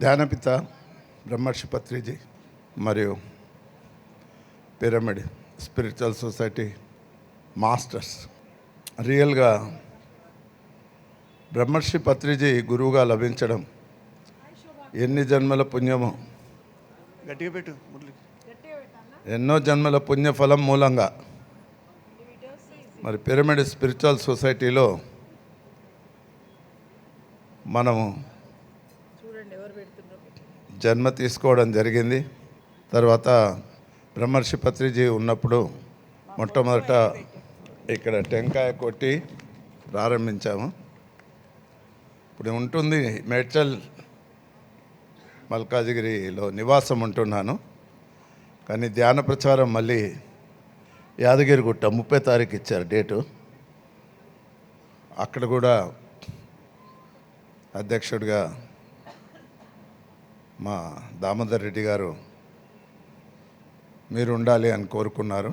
ధ్యానపిత బ్రహ్మర్షి పత్రిజీ మరియు pyramid spiritual society masters. రియల్గా బ్రహ్మర్షి పత్రిజీ గురువుగా లభించడం ఎన్ని జన్మల పుణ్యమో. గట్టిగా పెట్టు ఎన్నో జన్మల పుణ్యఫలం మూలంగా. మరి పిరమిడ్ స్పిరిచువల్ సొసైటీలో మనము జన్మ తీసుకోవడం జరిగింది. తర్వాత బ్రహ్మర్షి పత్రిజీ ఉన్నప్పుడు మొట్టమొదట ఇక్కడ టెంకాయ కొట్టి ప్రారంభించాము. ఇప్పుడు ఉంటుంది మేడ్చల్ మల్కాజిగిరిలో నివాసం ఉంటున్నాను. కానీ ధ్యాన ప్రచారం మళ్ళీ యాదగిరిగుట్ట ముప్పై తారీఖు ఇచ్చారు డేటు. అక్కడ కూడా అధ్యక్షుడిగా మా దామోదర్ రెడ్డి గారు మీరు ఉండాలి అని కోరుకున్నారు.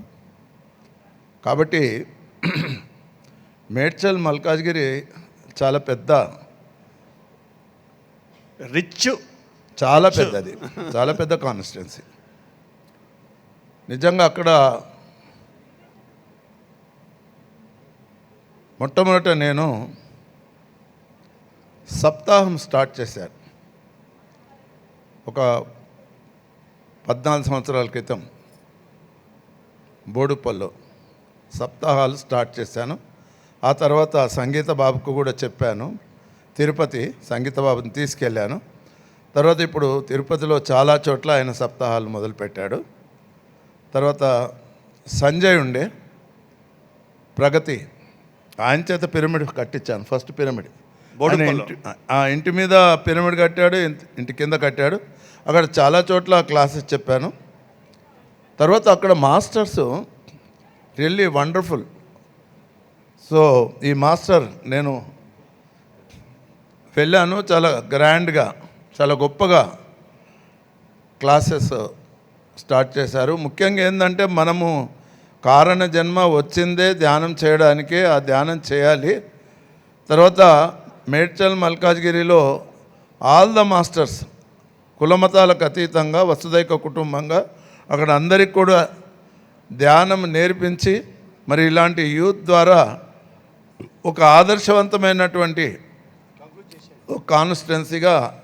కాబట్టి మేడ్చల్ మల్కాజ్గిరి చాలా పెద్ద రిచ్ చాలా పెద్దది. చాలా పెద్ద కాన్స్టిట్యున్సీ. నిజంగా అక్కడ మొట్టమొదట నేను సప్తాహం స్టార్ట్ చేశాను. ఒక పద్నాలుగు సంవత్సరాల క్రితం బోడుపల్లో సప్తాహాలు స్టార్ట్ చేశాను. ఆ తర్వాత సంగీత బాబుకు కూడా చెప్పాను. తిరుపతి సంగీత బాబుని తీసుకెళ్ళాను. తర్వాత ఇప్పుడు తిరుపతిలో చాలా చోట్ల ఆయన సప్తాహాలు మొదలుపెట్టాడు. తర్వాత సంజయ్ ఉండే ప్రగతి ఆయన చేత పిరమిడ్ కట్టించాను ఫస్ట్ పిరమిడ్. ఆ ఇంటి మీద పిరమిడ్ కట్టాడు ఇంటి- కింద కట్టాడు. అక్కడ చాలా చోట్ల క్లాసెస్ చెప్పాను. తర్వాత అక్కడ మాస్టర్స్ రియల్లీ వండర్ఫుల్. సో ఈ మాస్టర్ నేను వెళ్ళాను చాలా గ్రాండ్గా చాలా గొప్పగా క్లాసెస్ స్టార్ట్ చేశారు. ముఖ్యంగా ఏంటంటే మనము కారణ జన్మ వచ్చిందే ధ్యానం చేయడానికే ఆ ధ్యానం చేయాలి. తర్వాత మేడ్చల్ మల్కాజ్గిరిలో ఆల్ ద మాస్టర్స్ కులమతాలకు అతీతంగా వసుదైక కుటుంబంగా అక్కడ అందరికి కూడా ధ్యానం నేర్పించి మరి ఇలాంటి యూత్ ద్వారా ఒక ఆదర్శవంతమైనటువంటి కాన్స్టెన్సీగా కాన్స్టిట్యున్సీగా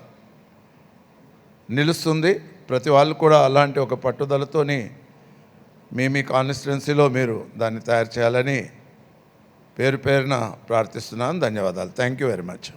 నిలుస్తుంది. ప్రతి వాళ్ళు కూడా అలాంటి ఒక పట్టుదలతోని మీ మీ కాన్స్టిట్యున్సీలో మీరు దాన్ని తయారు చేయాలని పేరు పేరున ప్రార్థిస్తున్నాను. ధన్యవాదాలు. Thank you very much